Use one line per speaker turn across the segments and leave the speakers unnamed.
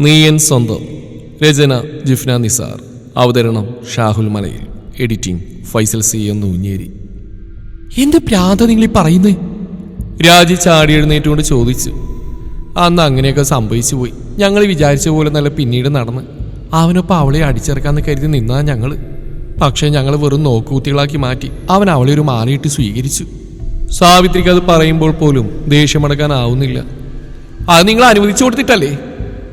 നീയൻ സ്വന്തം. രചന ജിഫ്ന നിസാർ. അവതരണം ഷാഹുൽ മലയിൽ. എഡിറ്റിംഗ് ഫൈസൽ സി എന്ന് ഊഞ്ഞേരി എന്ത് പ്രാന്ത നിങ്ങൾ ഈ പറയുന്നേ? രാജി ചാടി എഴുന്നേറ്റുകൊണ്ട് ചോദിച്ചു. അന്ന് അങ്ങനെയൊക്കെ സംഭവിച്ചു പോയി. ഞങ്ങൾ വിചാരിച്ച പോലെ നല്ല പിന്നീട് നടന്ന്. അവനൊപ്പം അവളെ അടിച്ചിറക്കാന്ന് കരുതി നിന്നാ ഞങ്ങൾ പക്ഷേ ഞങ്ങൾ വെറും നോക്കുകുത്തികളാക്കി മാറ്റി. അവൻ അവളെ ഒരു മാലയിട്ട് സ്വീകരിച്ചു. സാവിത്രിക്ക് അത് പറയുമ്പോൾ പോലും ദേഷ്യമടക്കാനാവുന്നില്ല അത് നിങ്ങൾ അനുവദിച്ചു കൊടുത്തിട്ടല്ലേ?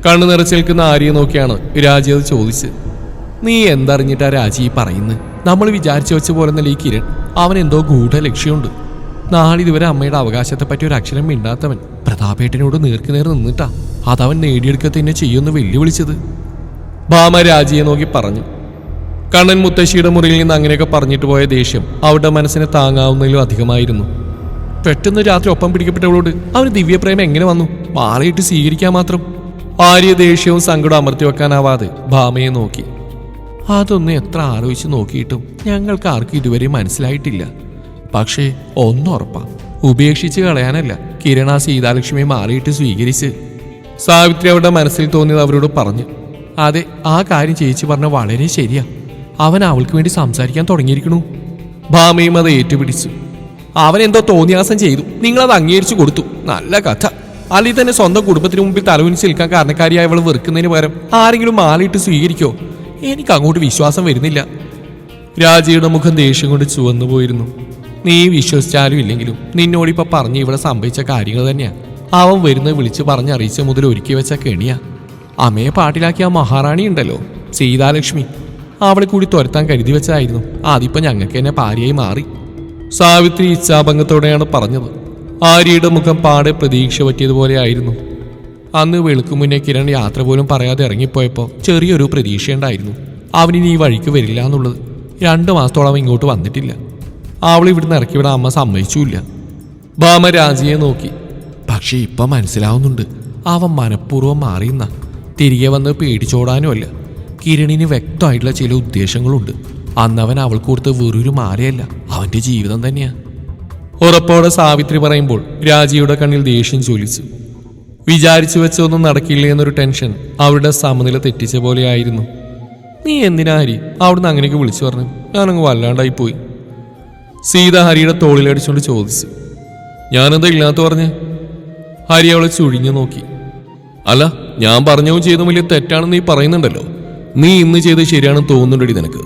കണ്ണു നിറച്ച് നിൽക്കുന്ന ആര്യയെ നോക്കിയാണ് രാജി അത് ചോദിച്ചത്. നീ എന്തറിഞ്ഞിട്ടാ രാജി പറയുന്നു? പറയുന്നത് നമ്മൾ വിചാരിച്ചു വെച്ച പോലെ നല്ല ഈ കിരൺ. അവൻ എന്തോ ഗൂഢ ലക്ഷ്യമുണ്ട് നാളിതുവരെ അമ്മയുടെ അവകാശത്തെ പറ്റി ഒരു അക്ഷരം മിണ്ടാത്തവൻ പ്രതാപേട്ടനോട് നേർക്ക് നേർ നിന്നിട്ടാ. അതവൻ നേടിയെടുക്കത്ത് തന്നെ ചെയ്യുമെന്ന് വെല്ലുവിളിച്ചത്. ഭാമ രാജിയെ നോക്കി പറഞ്ഞു. കണ്ണൻ മുത്തശ്ശിയുടെ മുറിയിൽ നിന്ന് അങ്ങനെയൊക്കെ പറഞ്ഞിട്ട് പോയ ദേഷ്യം അവരുടെ മനസ്സിനെ താങ്ങാവുന്നതിലും അധികമായിരുന്നു. പെട്ടെന്ന് രാത്രി ഒപ്പം പിടിക്കപ്പെട്ടവളോട് അവന് ദിവ്യപ്രേമം എങ്ങനെ വന്നു? മാറിയിട്ട് സ്വീകരിക്കാൻ മാത്രം. ആര്യ ദേഷ്യവും സങ്കടം അമർത്തി വെക്കാനാവാതെ ഭാമയെ നോക്കി. അതൊന്നും എത്ര ആലോചിച്ച് നോക്കിയിട്ടും ഞങ്ങൾക്ക് ആർക്കും ഇതുവരെ മനസ്സിലായിട്ടില്ല. പക്ഷേ ഒന്നുറപ്പാ ഉപേക്ഷിച്ച് കളയാനല്ല കിരണ സീതാലക്ഷ്മിയെ മാറിയിട്ട് സ്വീകരിച്ച്. സാവിത്രി അവരുടെ മനസ്സിൽ തോന്നിയത് അവരോട് പറഞ്ഞു അതെ ആ കാര്യം ചേച്ചി പറഞ്ഞ വളരെ ശരിയാ. അവൻ അവൾക്ക് വേണ്ടി സംസാരിക്കാൻ തുടങ്ങിയിരിക്കണു. ഭാമയും അത് ഏറ്റുപിടിച്ചു. അവൻ എന്തോ തോന്നിയാസം ചെയ്തു. നിങ്ങളത് അംഗീകരിച്ചു കൊടുത്തു. നല്ല കഥ. അല്ലെങ്കിൽ തന്നെ സ്വന്തം കുടുംബത്തിന് മുമ്പിൽ തലവിനിച്ച് നിൽക്കാൻ കാരണക്കാരിയായി അവൾ വെറുക്കുന്നതിന് പകരം ആരെങ്കിലും മാലയിട്ട് സ്വീകരിക്കോ? എനിക്ക് അങ്ങോട്ട് വിശ്വാസം വരുന്നില്ല. രാജയുടെ മുഖം ദേഷ്യം കൊണ്ട് ചുവന്നു പോയിരുന്നു. നീ വിശ്വസിച്ചാലും ഇല്ലെങ്കിലും നിന്നോട് ഇപ്പൊ പറഞ്ഞ് ഇവിടെ സംഭവിച്ച കാര്യങ്ങൾ തന്നെയാ. അവൻ വരുന്നത് വിളിച്ച് പറഞ്ഞറിയിച്ച മുതൽ ഒരുക്കി വെച്ച കെണിയാ. അമ്മയെ പാട്ടിലാക്കിയ ആ മഹാറാണി ഉണ്ടല്ലോ സീതാലക്ഷ്മി. അവളെ കൂടി തുരത്താൻ കരുതി വെച്ചതായിരുന്നു. അതിപ്പോ ഞങ്ങൾക്ക് തന്നെ പാരിയായി മാറി. സാവിത്രി ഇച്ഛാഭംഗത്തോടെയാണ് പറഞ്ഞത്. ആര്യയുടെ മുഖം പാടെ പ്രതീക്ഷ പറ്റിയതുപോലെ ആയിരുന്നു. അന്ന് വെളുക്കു മുന്നേ കിരൺ യാത്ര പോലും പറയാതെ ഇറങ്ങിപ്പോയപ്പോൾ ചെറിയൊരു പ്രതീക്ഷയുണ്ടായിരുന്നു. അവനിനി ഈ വഴിക്ക് വരില്ല എന്നുള്ളത്. രണ്ടു മാസത്തോളം ഇങ്ങോട്ട് വന്നിട്ടില്ല. അവൾ ഇവിടുന്ന് ഇറക്കി വിടാൻ അമ്മ സമ്മതിച്ചില്ല. ഭാമ രാജിയെ നോക്കി. പക്ഷേ ഇപ്പം മനസ്സിലാവുന്നുണ്ട്. അവൻ മനഃപൂർവം മാറിയെന്ന. തിരികെ വന്ന് പേടിച്ചോടാനും അല്ല. കിരണിന് വ്യക്തമായിട്ടുള്ള ചില ഉദ്ദേശങ്ങളുണ്ട്. അന്നവൻ അവൾക്ക് കൊടുത്ത് വെറൊരു മാറിയല്ല അവന്റെ ജീവിതം തന്നെയാ. ഉറപ്പോടെ സാവിത്രി പറയുമ്പോൾ രാജിയുടെ കണ്ണിൽ ദേഷ്യം ചൊലിച്ചു വിചാരിച്ചു വെച്ചൊന്നും നടക്കില്ല എന്നൊരു ടെൻഷൻ അവരുടെ സമനില തെറ്റിച്ച പോലെയായിരുന്നു. നീ എന്തിനാ ഹരി? അവിടുന്ന് അങ്ങനെയൊക്കെ വിളിച്ചു പറഞ്ഞു. ഞാനങ്ങ് വല്ലാണ്ടായി പോയി. സീത ഹരിയുടെ തോളിലടിച്ചുകൊണ്ട് ചോദിച്ചു. ഞാനെന്താ ഇല്ലാത്ത പറഞ്ഞ്? ഹരി അവളെ ചുഴിഞ്ഞു നോക്കി. അല്ല ഞാൻ പറഞ്ഞവും ചെയ്തും വലിയ തെറ്റാണെന്ന് നീ പറയുന്നുണ്ടല്ലോ. നീ ഇന്ന് ചെയ്ത് ശരിയാണെന്ന് തോന്നുന്നുണ്ടടി നിനക്ക്.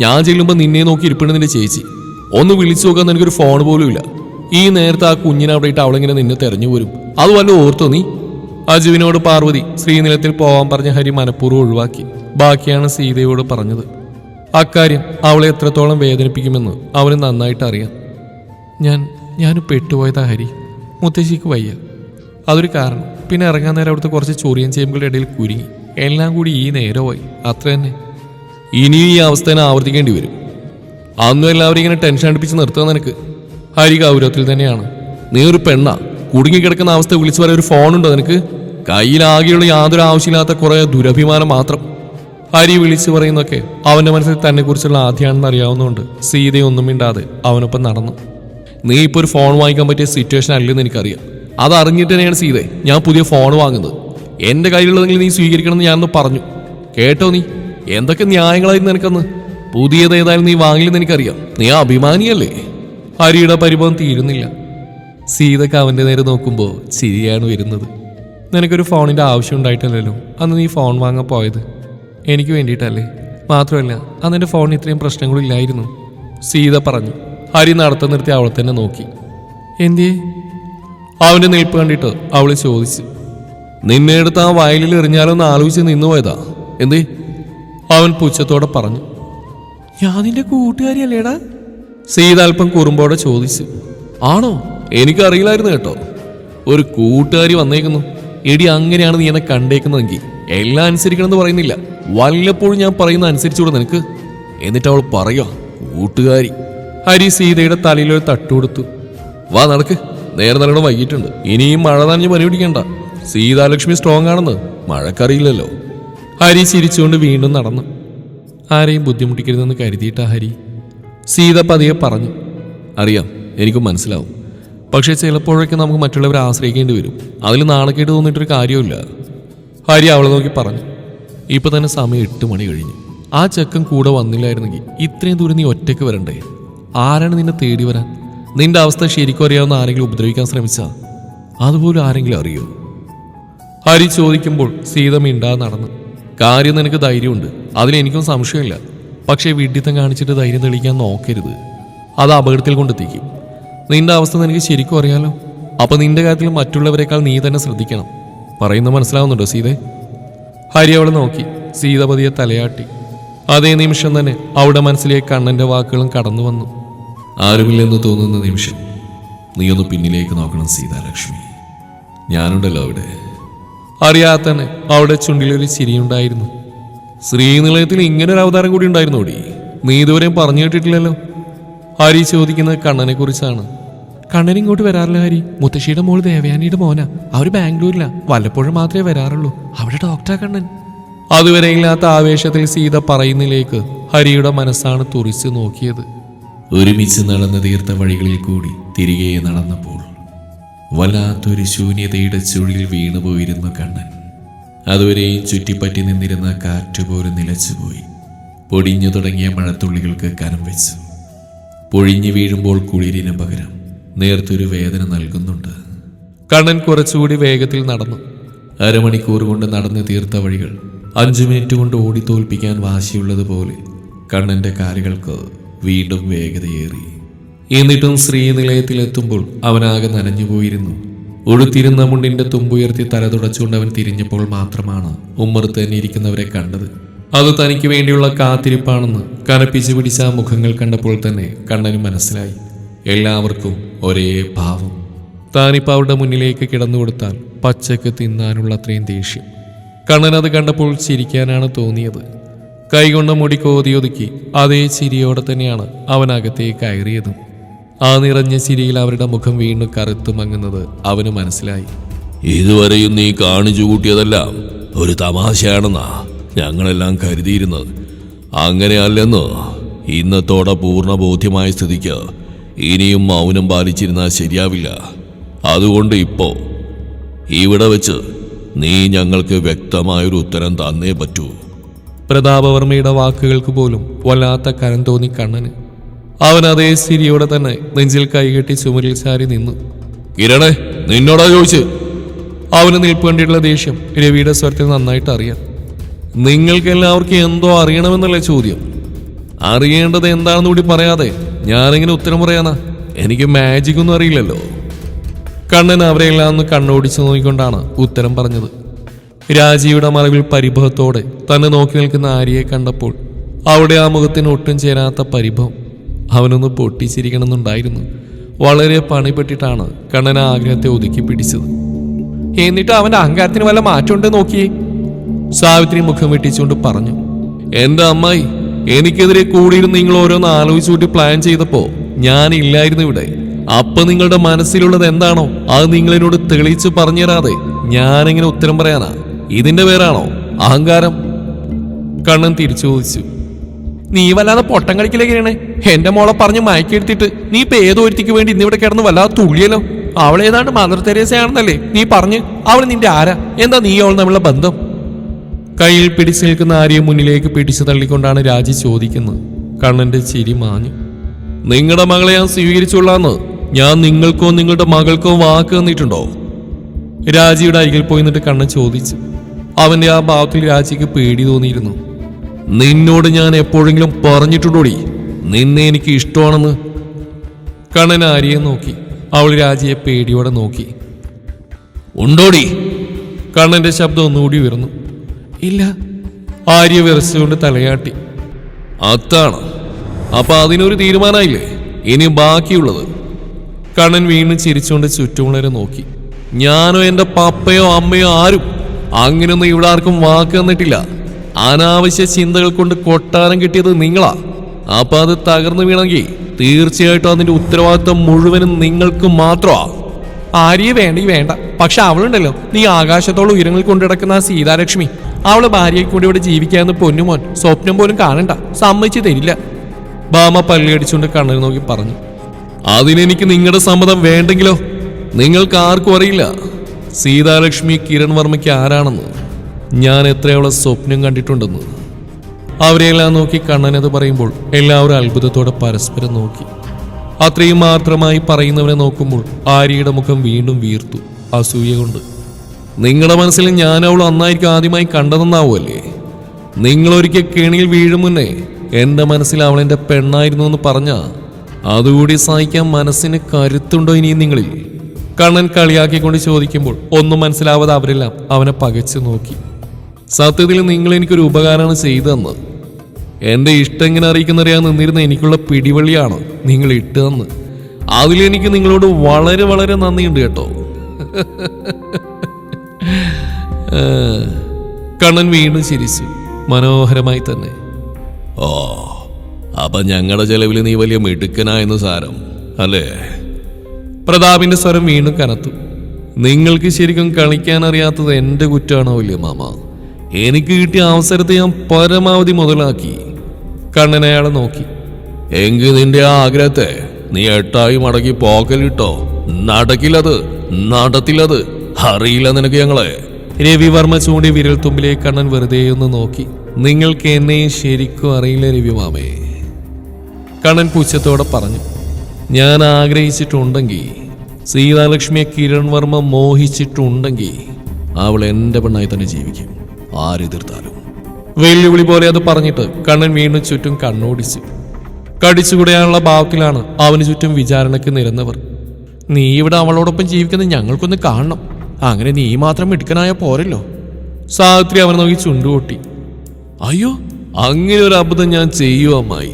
ഞാൻ ചെല്ലുമ്പോൾ നിന്നെ നോക്കി ഇരിപ്പുണ്ട് ചേച്ചി. ഒന്ന് വിളിച്ചു നോക്കാൻ എനിക്കൊരു ഫോൺ പോലും ഇല്ല. ഈ നേരത്തെ ആ കുഞ്ഞിനെ അവിടെ ഇട്ട് അവളിങ്ങനെ നിന്നെ തെരഞ്ഞു വരും അത് വല്ല ഓർത്തോ നീ? അജുവിനോട് പാർവതി ശ്രീനിലത്തിൽ പോവാൻ പറഞ്ഞ ഹരി മനഃപൂർവം ഒഴിവാക്കി. ബാക്കിയാണ് സീതയോട് പറഞ്ഞത്. അക്കാര്യം അവളെ എത്രത്തോളം വേദനിപ്പിക്കുമെന്ന് അവന് നന്നായിട്ട് അറിയാം. ഞാൻ ഞാൻ പെട്ടുപോയതാ ഹരി. മുത്തശ്ശിക്ക് വയ്യ. അതൊരു കാരണം. പിന്നെ ഇറങ്ങാൻ നേരം അവിടുത്തെ കുറച്ച് ചൊറിയൻ ചേമ്പുകളുടെ ഇടയിൽ കുരുങ്ങി. എല്ലാം കൂടി ഈ നേരമായി അത്ര തന്നെ ഇനിയും ഈ അവസ്ഥ തന്നെ ആവർത്തിക്കേണ്ടി വരും. അന്നും എല്ലാവരും ഇങ്ങനെ ടെൻഷൻ അടുപ്പിച്ച് നിർത്തുക നിനക്ക്. ഹരി ഗൗരവത്തിൽ തന്നെയാണ്. നീ ഒരു പെണ്ണാ. കുടുങ്ങിക്കിടക്കുന്ന അവസ്ഥ വിളിച്ചു പറയാൻ ഒരു ഉണ്ടോ നിനക്ക്? കയ്യിലാകെയുള്ള യാതൊരു ആവശ്യമില്ലാത്ത കുറെ ദുരഭിമാനം മാത്രം. ഹരി വിളിച്ചു പറയുന്നൊക്കെ അവന്റെ മനസ്സിൽ തന്നെ കുറിച്ചുള്ള ആദ്യമാണെന്ന് അറിയാവുന്നതുകൊണ്ട് സീതയൊന്നും മിണ്ടാതെ അവനൊപ്പം നടന്നു. നീ ഇപ്പൊ ഒരു ഫോൺ വാങ്ങിക്കാൻ പറ്റിയ സിറ്റുവേഷൻ അല്ലെന്ന് എനിക്കറിയാം. അത് തന്നെയാണ് സീതെ ഞാൻ പുതിയ ഫോൺ വാങ്ങുന്നത്. എന്റെ കയ്യിലുള്ളതെങ്കിൽ നീ സ്വീകരിക്കണമെന്ന് ഞാനൊന്ന് പറഞ്ഞു. കേട്ടോ നീ. എന്തൊക്കെ ന്യായങ്ങളായിരുന്നു നിനക്കന്ന്? പുതിയത് ഏതായാലും നീ വാങ്ങില്ലെന്ന് എനിക്കറിയാം. നീ അഭിമാനിയല്ലേ? ഹരിയുടെ പരിഭവം തീരുന്നില്ല. സീതക്ക് അവന്റെ നേരെ നോക്കുമ്പോൾ ചിരിയാണ് വരുന്നത്. നിനക്കൊരു ഫോണിന്റെ ആവശ്യം ഉണ്ടായിട്ടില്ലല്ലോ. അന്ന് നീ ഫോൺ വാങ്ങാൻ പോയത്. എനിക്ക് വേണ്ടിയിട്ടല്ലേ? മാത്രമല്ല അന്ന് എന്റെ ഫോണിന് ഇത്രയും പ്രശ്നങ്ങളില്ലായിരുന്നു സീത പറഞ്ഞു. ഹരി നടത്തം നിർത്തി അവളെ തന്നെ നോക്കി. എന്തേ അവന്റെ നിൽപ്പ് കണ്ടിട്ട് അവൾ ചോദിച്ചു. നിന്നെ എടുത്ത് ആ വയലിൽ എറിഞ്ഞാലോന്ന് ആലോചിച്ച് നിന്നു പോയതാ എന്തേ? അവൻ പുച്ഛത്തോടെ പറഞ്ഞു. ഞാൻ നിന്റെ കൂട്ടുകാരിയല്ലേടാ? സീത അല്പം കുറുമ്പോടെ ചോദിച്ചു. ആണോ? എനിക്കറിയില്ലായിരുന്നു കേട്ടോ. ഒരു കൂട്ടുകാരി വന്നേക്കുന്നു. എടി അങ്ങനെയാണ് നീ എന്നെ കണ്ടേക്കുന്നതെങ്കിൽ എല്ലാം അനുസരിക്കണമെന്ന് പറയുന്നില്ല. വല്ലപ്പോഴും ഞാൻ പറയുന്ന അനുസരിച്ചുകൂടെ നിനക്ക്. എന്നിട്ട് അവൾ പറയോ കൂട്ടുകാരി. ഹരി സീതയുടെ തലയിൽ ഒരു തട്ടു കൊടുത്തു. വാ നടക്ക്. നേരെ നല്ലോണം വൈകിട്ടുണ്ട്. ഇനിയും മഴ നനഞ്ഞ് പനി പിടിക്കണ്ട. സീതാലക്ഷ്മി സ്ട്രോങ് ആണെന്ന് മഴക്കറിയില്ലല്ലോ. ഹരി ചിരിച്ചുകൊണ്ട് വീണ്ടും നടന്നു. ആരെയും ബുദ്ധിമുട്ടിക്കരുതെന്ന് കരുതിയിട്ടാ ഹരി. സീത പതിയെ പറഞ്ഞു അറിയാം എനിക്കും മനസ്സിലാവും. പക്ഷേ ചിലപ്പോഴൊക്കെ നമുക്ക് മറ്റുള്ളവരെ ആശ്രയിക്കേണ്ടി വരും. അതിൽ നാണക്കേട് തോന്നിയിട്ടൊരു കാര്യമില്ല ഹരി അവളെ നോക്കി പറഞ്ഞു ഇപ്പോൾ തന്നെ സമയം എട്ട് മണി കഴിഞ്ഞു. ആ ചെക്കൻ കൂടെ വന്നില്ലായിരുന്നെങ്കിൽ ഇത്രയും ദൂരം നീ ഒറ്റയ്ക്ക് വരണ്ടേ? ആരാണ് നിന്നെ തേടി വരാൻ? നിന്റെ അവസ്ഥ ശരിക്കും അറിയാവുന്ന ആരെങ്കിലും ഉപദ്രവിക്കാൻ ശ്രമിച്ചാ? അതുപോലും ആരെങ്കിലും അറിയോ? ഹരി ചോദിക്കുമ്പോൾ സീത മിണ്ടാതെ നടന്നു. കാര്യം നിനക്ക് ധൈര്യമുണ്ട്. അതിലെനിക്കും സംശയമില്ല. പക്ഷേ വിഡ്ഢിത്തം കാണിച്ചിട്ട് ധൈര്യം തെളിയിക്കാൻ നോക്കരുത്. അത് അപകടത്തിൽ കൊണ്ടെത്തിക്കും നിന്റെ അവസ്ഥ നിനക്ക് ശരിക്കും അറിയാലോ? അപ്പൊ നിന്റെ കാര്യത്തിൽ മറ്റുള്ളവരെക്കാൾ നീ തന്നെ ശ്രദ്ധിക്കണം. പറയുന്നത് മനസ്സിലാവുന്നുണ്ടോ സീതേ? ഹരി അവളെ നോക്കി. സീതപതിയെ തലയാട്ടി. അതേ നിമിഷം തന്നെ അവളുടെ മനസ്സിലേക്ക് കണ്ണന്റെ വാക്കുകളും കടന്നു വന്നു. ആരുമില്ലെന്ന് തോന്നുന്ന നിമിഷം നീ ഒന്ന് പിന്നിലേക്ക് നോക്കണം സീതാലക്ഷ്മി. ഞാനുണ്ടല്ലോ അവിടെ. അറിയാതെ തന്നെ അവിടെ ചുണ്ടിലൊരു ചിരിയുണ്ടായിരുന്നു ശ്രീനിലയത്തിൽ ഇങ്ങനെ ഒരു അവതാരം കൂടി ഉണ്ടായിരുന്നോടി? നീ ഇതുവരെയും പറഞ്ഞു കേട്ടിട്ടില്ലല്ലോ? ഹരി ചോദിക്കുന്നത് കണ്ണനെ കുറിച്ചാണ്. കണ്ണൻ ഇങ്ങോട്ട് വരാറില്ല ഹരി. മുത്തശ്ശിയുടെ മോൾ ദേവയാനിയുടെ മോന. അവർ ബാംഗ്ലൂരില. വല്ലപ്പോഴും മാത്രമേ വരാറുള്ളൂ. അവിടെ ഡോക്ടറാ കണ്ണൻ. അതുവരെ ഇല്ലാത്ത ആവേശത്തിൽ സീത പറയുന്നിലേക്ക് ഹരിയുടെ മനസ്സാണ് തുറിച്ചു നോക്കിയത്.
ഒരുമിച്ച് നടന്ന് തീർത്ത വഴികളിൽ കൂടി തിരികെ നടന്നപ്പോൾ വല്ലാത്തൊരു ശൂന്യതയുടെ ചുഴിയിൽ വീണുപോയിരുന്നു കണ്ണൻ. അതുവരെയും ചുറ്റിപ്പറ്റി നിന്നിരുന്ന കാറ്റുപോലും നിലച്ചുപോയി. പൊടിഞ്ഞു തുടങ്ങിയ മഴത്തുള്ളികൾക്ക് കനം വെച്ചു. പൊഴിഞ്ഞു വീഴുമ്പോൾ കുളിരിന് പകരം നേർത്തൊരു വേദന നൽകുന്നുണ്ട്.
കണ്ണൻ കുറച്ചുകൂടി വേഗത്തിൽ നടന്നു.
അരമണിക്കൂർ കൊണ്ട് നടന്നു തീർത്ത വഴികൾ അഞ്ചു മിനിറ്റ് കൊണ്ട് ഓടി തോൽപ്പിക്കാൻ വാശിയുള്ളതുപോലെ കണ്ണന്റെ കാലുകൾക്ക് വീണ്ടും വേഗതയേറി.
എന്നിട്ടും ശ്രീനിലയത്തിലെത്തുമ്പോൾ അവനാകെ നനഞ്ഞുപോയിരുന്നു.
ഒഴുത്തിരുന്ന മുണ്ടിന്റെ തുമ്പുയർത്തി തല തുടച്ചുകൊണ്ട് അവൻ തിരിഞ്ഞപ്പോൾ മാത്രമാണ് ഉമ്മറത്ത് തന്നെ ഇരിക്കുന്നവരെ കണ്ടത്.
അത് തനിക്ക് വേണ്ടിയുള്ള കാത്തിരിപ്പാണെന്ന് കനപ്പിച്ചു പിടിച്ച മുഖങ്ങൾ കണ്ടപ്പോൾ തന്നെ കണ്ണന് മനസ്സിലായി. എല്ലാവർക്കും ഒരേ ഭാവം. താനിപ്പോൾ അവരുടെ മുന്നിലേക്ക് കിടന്നു കൊടുത്താൽ പച്ചക്ക് തിന്നാനുള്ള അത്രയും ദേഷ്യം. കണ്ണൻ അത് കണ്ടപ്പോൾ ചിരിക്കാനാണ് തോന്നിയത്. കൈകൊണ്ട് മുടി കോതിയൊതുക്കി അതേ ചിരിയോടെ തന്നെയാണ് അവനകത്തേക്ക് കയറിയതും. ആ നിറഞ്ഞ ചിരിയിൽ അവരുടെ മുഖം വീണ്ടും കറുത്തു മങ്ങുന്നത് അവന് മനസ്സിലായി.
ഇതുവരെയും നീ കാണിച്ചു കൂട്ടിയതെല്ലാം ഒരു തമാശയാണെന്നാ ഞങ്ങളെല്ലാം കരുതിയിരുന്നത്. അങ്ങനെയല്ലെന്ന് ഇന്നത്തോടെ പൂർണ ബോധ്യമായ സ്ഥിതിക്ക് ഇനിയും മൗനം പാലിച്ചിരുന്നാൽ ശരിയാവില്ല. അതുകൊണ്ട് ഇപ്പോ ഇവിടെ വെച്ച് നീ ഞങ്ങൾക്ക് വ്യക്തമായൊരു ഉത്തരം തന്നേ പറ്റൂ.
പ്രതാപവർമ്മയുടെ വാക്കുകൾക്ക് പോലും വല്ലാത്ത കരം തോന്നി കണ്ണന്. അവൻ അതേ സ്ഥിരിയോടെ തന്നെ നെഞ്ചിൽ കൈകെട്ടി ചുമരിൽ ചാരി നിന്നു.
കിരണേ നിന്നോടാ ചോദിച്ച്?
അവന് നിൽപ്പ് കണ്ടിട്ടുള്ള ദേഷ്യം രവിയുടെ സ്വരത്തിൽ നന്നായിട്ട് അറിയാം. നിങ്ങൾക്ക് എല്ലാവർക്കും എന്തോ അറിയണമെന്നല്ലേ ചോദ്യം? അറിയേണ്ടത് എന്താണെന്ന് കൂടി പറയാതെ ഞാനിങ്ങനെ ഉത്തരം പറയാനാ? എനിക്ക് മാജിക് ഒന്നും അറിയില്ലല്ലോ. കണ്ണൻ അവരെല്ലാം ഒന്ന് കണ്ണോടിച്ചു നോക്കിക്കൊണ്ടാണ് ഉത്തരം പറഞ്ഞത്. രാജിയുടെ മറവിൽ പരിഭവത്തോടെ തന്നെ നോക്കി നിൽക്കുന്ന ആര്യയെ കണ്ടപ്പോൾ അവിടെ ആ മുഖത്തിന് ഒട്ടും ചേരാത്ത പരിഭവം. അവനൊന്ന് പൊട്ടിച്ചിരിക്കണമെന്നുണ്ടായിരുന്നു. വളരെ പണിപ്പെട്ടിട്ടാണ് കണ്ണൻ ആഗ്രഹത്തെ ഒതുക്കി പിടിച്ചത്. എന്നിട്ട് അവന്റെ അഹങ്കാരത്തിന് വല്ല മാറ്റമുണ്ട് നോക്കിയേ? സാവിത്രി മുഖം വെട്ടിച്ചുകൊണ്ട് പറഞ്ഞു എന്റെ അമ്മായി എനിക്കെതിരെ കൂടിയിരുന്ന് നിങ്ങൾ ഓരോന്ന് ആലോചിച്ചു കൂട്ടി പ്ലാൻ ചെയ്തപ്പോൾ ഞാൻ ഇല്ലായിരുന്നു ഇവിടെ. അപ്പൊ നിങ്ങളുടെ മനസ്സിലുള്ളത് എന്താണോ അത് നിങ്ങളെന്നോട് തെളിയിച്ച് പറഞ്ഞു തരാതെ ഞാനെങ്ങനെ ഉത്തരം പറയാനാ? ഇതിന്റെ പേരാണോ അഹങ്കാരം? കണ്ണൻ തിരിച്ചു ചോദിച്ചു നീ വല്ലാതെ പൊട്ടം കളിക്കലേക്കാണ് എന്റെ മോളെ പറഞ്ഞ് മയക്കെടുത്തിട്ട് നീ ഇപ്പൊ ഏതോ ഒരുത്തിക്ക് വേണ്ടി ഇന്നിവിടെ കിടന്ന് വല്ലാതെ തുള്ളിയല്ലോ. അവൾ ഏതാണ്ട് മദർ തെരേസയാണെന്നല്ലേ നീ പറഞ്ഞ്? അവൾ നിന്റെ ആരാ? എന്താ നീ അവൾ തമ്മിലുള്ള ബന്ധം? കയ്യിൽ പിടിച്ചു നിൽക്കുന്ന ആരെയും മുന്നിലേക്ക് പിടിച്ചു തള്ളിക്കൊണ്ടാണ് രാജി ചോദിക്കുന്നത്. കണ്ണന്റെ ചിരി മാഞ്ഞു. നിങ്ങളുടെ മകളെ ഞാൻ സ്വീകരിച്ചുള്ളാന്ന് ഞാൻ നിങ്ങൾക്കോ നിങ്ങളുടെ മകൾക്കോ വാക്ക് തന്നിട്ടുണ്ടോ? രാജിയുടെ അരികിൽ പോയി നിന്നിട്ട് കണ്ണൻ ചോദിച്ചു. അവന്റെ ആ ഭാവത്തിൽ രാജിക്ക് പേടി തോന്നിയിരുന്നു. നിന്നോട് ഞാൻ എപ്പോഴെങ്കിലും പറഞ്ഞിട്ടുണ്ടോടി? നിന്നെ എനിക്ക് ഇഷ്ടമാണെന്ന്. കണ്ണൻ ആര്യയെ നോക്കി. അവൾ രാജിയെ പേടിയോടെ നോക്കി. ഉണ്ടോടി? കണ്ണന്റെ ശബ്ദം ഒന്നുകൂടി ഉയർന്നു. ഇല്ല. ആര്യ വിറച്ചുകൊണ്ട് തലയാട്ടി. അത്താണ് അപ്പൊ അതിനൊരു തീരുമാനമായില്ലേ? ഇനി ബാക്കിയുള്ളത്. കണ്ണൻ വീണ്ടും ചിരിച്ചുകൊണ്ട് ചുറ്റുമുള്ളവരെ നോക്കി. ഞാനോ എന്റെ പപ്പയോ അമ്മയോ ആരും അങ്ങനെയൊന്നും ഇവിടെ ആർക്കും വാക്ക് തന്നിട്ടില്ല. അനാവശ്യ ചിന്തകൾ കൊണ്ട് കൊട്ടാരം കിട്ടിയത് നിങ്ങളാ. അപ്പൊ അത് തകർന്നു വീണെങ്കിൽ തീർച്ചയായിട്ടും അതിന്റെ ഉത്തരവാദിത്വം മുഴുവനും നിങ്ങൾക്ക് മാത്രമാ ആര്യെ വേണ്ടി വേണ്ട. പക്ഷെ അവളുണ്ടല്ലോ. നീ ആകാശത്തോളം ഉയരങ്ങൾ കൊണ്ടിടക്കുന്ന ആ സീതാലക്ഷ്മി. അവൾ ഭാര്യയെ കൂടി ഇവിടെ ജീവിക്കാന്ന് പൊന്നുമോൻ സ്വപ്നം പോലും കാണണ്ട. സമ്മതിച്ചു തരില്ല. ബാമ പല്ലിയടിച്ചുകൊണ്ട് കണ്ണു നോക്കി പറഞ്ഞു. അതിനെനിക്ക് നിങ്ങളുടെ സമ്മതം വേണ്ടെങ്കിലോ? നിങ്ങൾക്ക് ആർക്കും അറിയില്ല. സീതാലക്ഷ്മി കിരൺ വർമ്മയ്ക്ക് ആരാണെന്ന്. ഞാൻ എത്രയോളം സ്വപ്നം കണ്ടിട്ടുണ്ടെന്ന്. അവരെല്ലാം നോക്കി കണ്ണനത് പറയുമ്പോൾ എല്ലാവരും അത്ഭുതത്തോടെ പരസ്പരം നോക്കി. അത്രയും മാത്രമായി പറയുന്നവരെ നോക്കുമ്പോൾ ആര്യയുടെ മുഖം വീണ്ടും വീർത്തു അസൂയ കൊണ്ട്. നിങ്ങളുടെ മനസ്സിൽ ഞാൻ അവൾ അന്നായിരിക്കും ആദ്യമായി കണ്ടതെന്നാവുമല്ലേ? നിങ്ങളൊരിക്കൽ കെണിയിൽ വീഴും മുന്നേ എന്റെ മനസ്സിൽ അവൾ എന്റെ പെണ്ണായിരുന്നു എന്ന് പറഞ്ഞ അതുകൂടി സഹിക്കാൻ മനസ്സിന് കരുത്തുണ്ടോ ഇനിയും നിങ്ങളിൽ? കണ്ണൻ കളിയാക്കിക്കൊണ്ട് ചോദിക്കുമ്പോൾ ഒന്നും മനസ്സിലാവാതെ അവരെല്ലാം അവനെ പകച്ചു നോക്കി. സത്യത്തിൽ നിങ്ങൾ എനിക്കൊരു ഉപകാരമാണ് ചെയ്തതെന്ന് എന്റെ ഇഷ്ടം എങ്ങനെ അറിയിക്കുന്നറിയാൻ നിന്നിരുന്ന എനിക്കുള്ള പിടിവള്ളിയാണ് നിങ്ങൾ ഇട്ടതെന്ന് അതിലെനിക്ക് നിങ്ങളോട് വളരെ വളരെ നന്ദിയുണ്ട് കേട്ടോ. കണ്ണൻ വീണ്ടും ചിരിച്ചു. മനോഹരമായി തന്നെ. ഓ അപ്പൊ ഞങ്ങളുടെ ചെലവിൽ നീ വലിയ മിടുക്കനായെന്ന് സാരം അല്ലേ? പ്രതാപിന്റെ സ്വരം വീണ്ടും കനത്തു. നിങ്ങൾക്ക് ശരിക്കും കളിക്കാൻ അറിയാത്തത് എന്റെ കുറ്റമാണോ വലിയ മാമ? എനിക്ക് കിട്ടിയ അവസരത്തെ ഞാൻ പരമാവധി മുതലാക്കി. കണ്ണൻ അയാളെ നോക്കി. എങ്കിൽ നിന്റെ ആ ആഗ്രഹത്തെ നീ എട്ടായി മടക്കി പോക്കലിട്ടോ? നടക്കില്ലത് നടത്തില്ലത് അറിയില്ല നിനക്ക് ഞങ്ങളെ. രവിവർമ്മ ചൂണ്ടി വിരൽ തുമ്പിലേ കണ്ണൻ വെറുതെ ഒന്ന് നോക്കി. നിങ്ങൾക്ക് എന്നെ ശരിക്കും അറിയില്ല രവിമാമേ. കണ്ണൻ പുച്ഛത്തോടെ പറഞ്ഞു. ഞാൻ ആഗ്രഹിച്ചിട്ടുണ്ടെങ്കിൽ സീതാലക്ഷ്മിയെ കിരൺ വർമ്മ മോഹിച്ചിട്ടുണ്ടെങ്കിൽ അവൾ എന്റെ പെണ്ണായി തന്നെ ജീവിക്കും. ആരെതിർത്താലും. വെല്ലുവിളി പോലെ അത് പറഞ്ഞിട്ട് കണ്ണൻ വീണ്ടും ചുറ്റും കണ്ണോടിച്ചു. കടിച്ചുകൂടെയാനുള്ള ഭാവത്തിലാണ് അവന് ചുറ്റും വിചാരണയ്ക്ക് നിരന്നവർ. നീ ഇവിടെ അവളോടൊപ്പം ജീവിക്കുന്നത് ഞങ്ങൾക്കൊന്ന് കാണണം. അങ്ങനെ നീ മാത്രം മിടുക്കനായ പോരല്ലോ. സാവിത്രി അവനെ നോക്കി ചുണ്ടുകൊട്ടി. അയ്യോ അങ്ങനെ ഒരു അബദ്ധം ഞാൻ ചെയ്യൂ അമ്മായി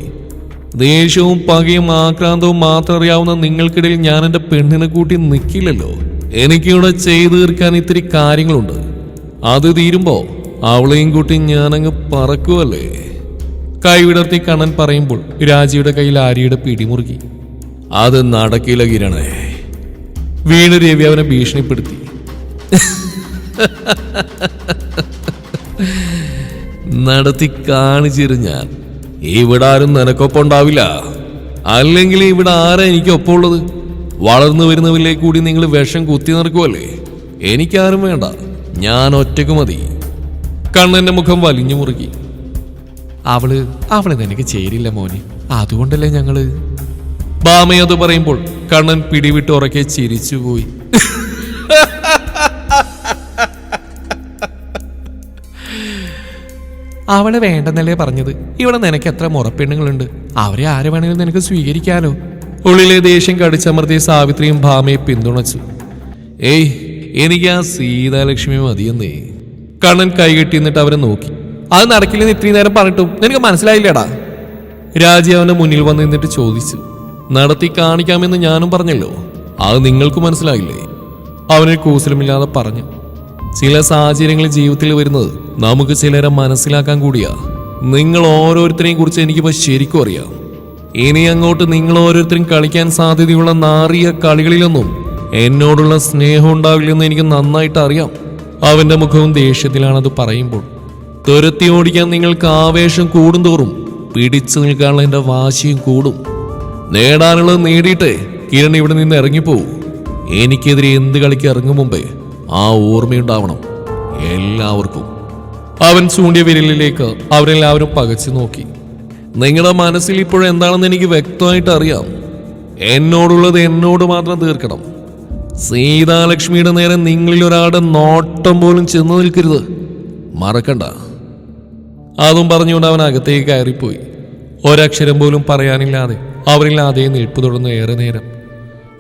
ദേഷ്യവും പകയും ആക്രാന്തവും മാത്രം അറിയാവുന്ന നിങ്ങൾക്കിടയിൽ ഞാൻ എന്റെ പെണ്ണിനെ കൂട്ടി നിൽക്കില്ലല്ലോ എനിക്കിവിടെ ചെയ്തു തീർക്കാൻ ഇത്തിരി കാര്യങ്ങളുണ്ട്. അത് തീരുമ്പോ അവളെയും കൂട്ടി ഞാനങ്ങ് പറക്കുവല്ലേ? കൈവിടർത്തി കണ്ണൻ പറയുമ്പോൾ രാജിയുടെ കയ്യിൽ ആര്യയുടെ പിടിമുറുകി. അത് നടക്കില്ല കിരണേ. വീണ് രവി അവനെ ഭീഷണിപ്പെടുത്തി. നടത്തി കാണിച്ചിരു ഞാൻ. ഇവിടെ ആരും നിനക്കൊപ്പം ഉണ്ടാവില്ല. അല്ലെങ്കിൽ ഇവിടെ ആരാ എനിക്കൊപ്പം ഉള്ളത് വളർന്നു വരുന്നവരിലേക്ക് കൂടി നിങ്ങൾ വിഷം കുത്തി നിറക്കുമല്ലേ എനിക്കാരും വേണ്ട. ഞാൻ ഒറ്റയ്ക്ക് മതി. കണ്ണന്റെ മുഖം വലിഞ്ഞു മുറുകി. അവൾ അവൾ നിനക്ക് ചേരില്ല മോനെ. അതുകൊണ്ടല്ലേ ഞങ്ങൾ? ബാമയത് പറയുമ്പോൾ കണ്ണൻ പിടിവിട്ട് ഉറക്കെ ചിരിച്ചുപോയി അവൾ വേണ്ടെന്നല്ലേ പറഞ്ഞത്. ഇവിടെ നിനക്ക് എത്ര മുറപ്പെണ്ണുങ്ങളുണ്ട്. അവരെ ആരെ വേണമെങ്കിലും നിനക്ക് സ്വീകരിക്കാലോ. ഉള്ളിലെ ദേഷ്യം കടിച്ചമർത്തിയ സാവിത്രിയും ഭാമയെ പിന്തുണച്ചു. ഏയ് എനിക്ക് ആ സീതാലക്ഷ്മി മതിയെന്നേ. കണ്ണൻ കൈകെട്ടി എന്നിട്ട് അവരെ നോക്കി. അത് നടക്കില്ലെന്ന് ഇത്രയും നേരം പറഞ്ഞിട്ടും എനിക്ക് മനസ്സിലായില്ലടാ? രാജി അവന്റെ മുന്നിൽ വന്ന് നിന്നിട്ട് ചോദിച്ചു. നടത്തി കാണിക്കാമെന്ന് ഞാനും പറഞ്ഞല്ലോ. അത് നിങ്ങൾക്ക് മനസ്സിലായില്ലേ? അവനെ കൂസലുമില്ലാതെ പറഞ്ഞു. ചില സാഹചര്യങ്ങൾ ജീവിതത്തിൽ വരുന്നത് നമുക്ക് ചിലരെ മനസ്സിലാക്കാൻ കൂടിയാ. നിങ്ങൾ ഓരോരുത്തരെയും കുറിച്ച് എനിക്കിപ്പോ ശരിക്കും അറിയാം. ഇനി അങ്ങോട്ട് നിങ്ങൾ ഓരോരുത്തരും കളിക്കാൻ സാധ്യതയുള്ള നാറിയ കളികളിലൊന്നും എന്നോടുള്ള സ്നേഹം ഉണ്ടാവില്ലെന്ന് എനിക്ക് നന്നായിട്ട് അറിയാം. അവന്റെ മുഖവും ദേഷ്യത്തിലാണത് പറയുമ്പോൾ തുരത്തി ഓടിക്കാൻ നിങ്ങൾക്ക് ആവേശം കൂടുന്തോറും പിടിച്ചു നിൽക്കാനുള്ള എന്റെ വാശിയും കൂടും. നേടാനുള്ളത് നേടിയിട്ടേ കിരൺ ഇവിടെ നിന്ന് ഇറങ്ങിപ്പോവും. എനിക്കെതിരെ എന്ത് കളിക്ക് ഇറങ്ങും മുമ്പേ ആ ഓർമ്മയുണ്ടാവണം എല്ലാവർക്കും. അവൻ ചൂണ്ടിയ വിരലിലേക്ക് അവരെല്ലാവരും പകച്ചു നോക്കി. നിങ്ങളുടെ മനസ്സിൽ ഇപ്പോഴെന്താണെന്ന് എനിക്ക് വ്യക്തമായിട്ട് അറിയാം. എന്നോടുള്ളത് എന്നോട് മാത്രം തീർക്കണം. സീതാലക്ഷ്മിയുടെ നേരെ നിങ്ങളിൽ നോട്ടം പോലും ചെന്ന് നിൽക്കരുത്. മറക്കണ്ട. അതും പറഞ്ഞുകൊണ്ട് അവൻ അകത്തേക്ക് കയറിപ്പോയി. ഒരക്ഷരം പോലും പറയാനില്ലാതെ അവരിൽ അതേ നിൽപ്പ് തുടർന്ന് ഏറെ നേരം.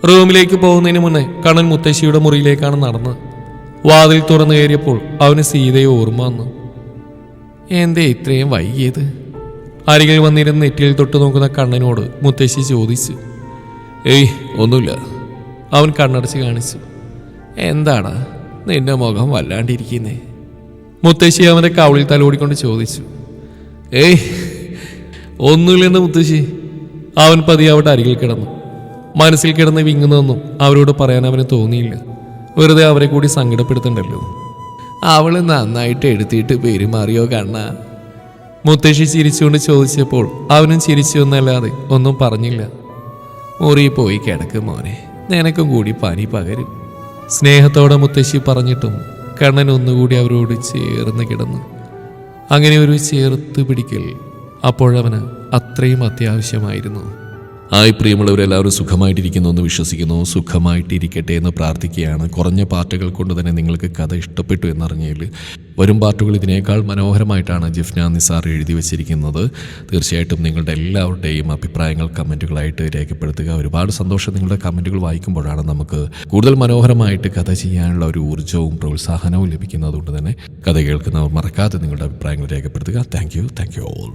റൂമിലേക്ക് പോകുന്നതിന് മുന്നേ കണ്ണൻ മുത്തശ്ശിയുടെ മുറിയിലേക്കാണ് നടന്നത് വാതിൽ തുറന്നു കയറിയപ്പോൾ അവന് സീതയെ ഓർമ്മ വന്നു. എന്തേ ഇത്രയും വൈകിയത്? അരികിൽ വന്നിരുന്ന് നെറ്റിയിൽ തൊട്ട് നോക്കുന്ന കണ്ണനോട് മുത്തശ്ശി ചോദിച്ചു. ഏയ് ഒന്നുമില്ല. അവൻ കണ്ണടച്ച് കാണിച്ചു. എന്താണ് നിന്റെ മുഖം വല്ലാണ്ടിരിക്കുന്നേ. മുത്തശ്ശി അവന്റെ കവളിൽ തലോടിക്കൊണ്ട് ചോദിച്ചു. ഏയ് ഒന്നുമില്ലെന്ന് മുത്തശ്ശി. അവൻ പതിയെ അവിടെ അരികിൽ കിടന്നു. മനസ്സിൽ കിടന്ന് വിങ്ങുന്നതൊന്നും അവരോട് പറയാൻ അവന് തോന്നിയില്ല. വെറുതെ അവരെ കൂടി സങ്കടപ്പെടുത്തണ്ടല്ലോ. അവൾ നന്നായിട്ട് എടുത്തിട്ട് പെരുമാറിയോ കണ്ണ? മുത്തശ്ശി ചിരിച്ചുകൊണ്ട് ചോദിച്ചപ്പോൾ അവനും ചിരിച്ചു എന്നല്ലാതെ ഒന്നും പറഞ്ഞില്ല. മുറി പോയി കിടക്കും മോനെ. നിനക്കും കൂടി പനി പകരും. സ്നേഹത്തോടെ മുത്തശ്ശി പറഞ്ഞിട്ടും കണ്ണൻ ഒന്നുകൂടി അവരോട് ചേർന്ന് കിടന്നു. അങ്ങനെ ഒരു ചേർത്ത് പിടിക്കൽ അപ്പോഴവന് അത്രയും അത്യാവശ്യമായിരുന്നു.
ഹായ് പ്രിയമുള്ളവരെല്ലാവരും സുഖമായിട്ടിരിക്കുന്നു എന്ന് വിശ്വസിക്കുന്നു. സുഖമായിട്ടിരിക്കട്ടെ എന്ന് പ്രാർത്ഥിക്കുകയാണ്. കുറഞ്ഞ പാർട്ടുകൾ കൊണ്ട് തന്നെ നിങ്ങൾക്ക് കഥ ഇഷ്ടപ്പെട്ടു എന്നറിഞ്ഞതിൽ വരും പാർട്ടുകൾ ഇതിനേക്കാൾ മനോഹരമായിട്ടാണ് ജിഫ്ന നിസാർ എഴുതി വച്ചിരിക്കുന്നത്. തീർച്ചയായിട്ടും നിങ്ങളുടെ എല്ലാവരുടെയും അഭിപ്രായങ്ങൾ കമന്റുകളായിട്ട് രേഖപ്പെടുത്തുക. ഒരുപാട് സന്തോഷം നിങ്ങളുടെ കമന്റുകൾ വായിക്കുമ്പോഴാണ് നമുക്ക് കൂടുതൽ മനോഹരമായിട്ട് കഥ ചെയ്യാനുള്ള ഒരു ഊർജവും പ്രോത്സാഹനവും ലഭിക്കുന്നതുകൊണ്ട് തന്നെ കഥ കേൾക്കുന്നവർ മറക്കാതെ നിങ്ങളുടെ അഭിപ്രായങ്ങൾ രേഖപ്പെടുത്തുക. Thank you thank you all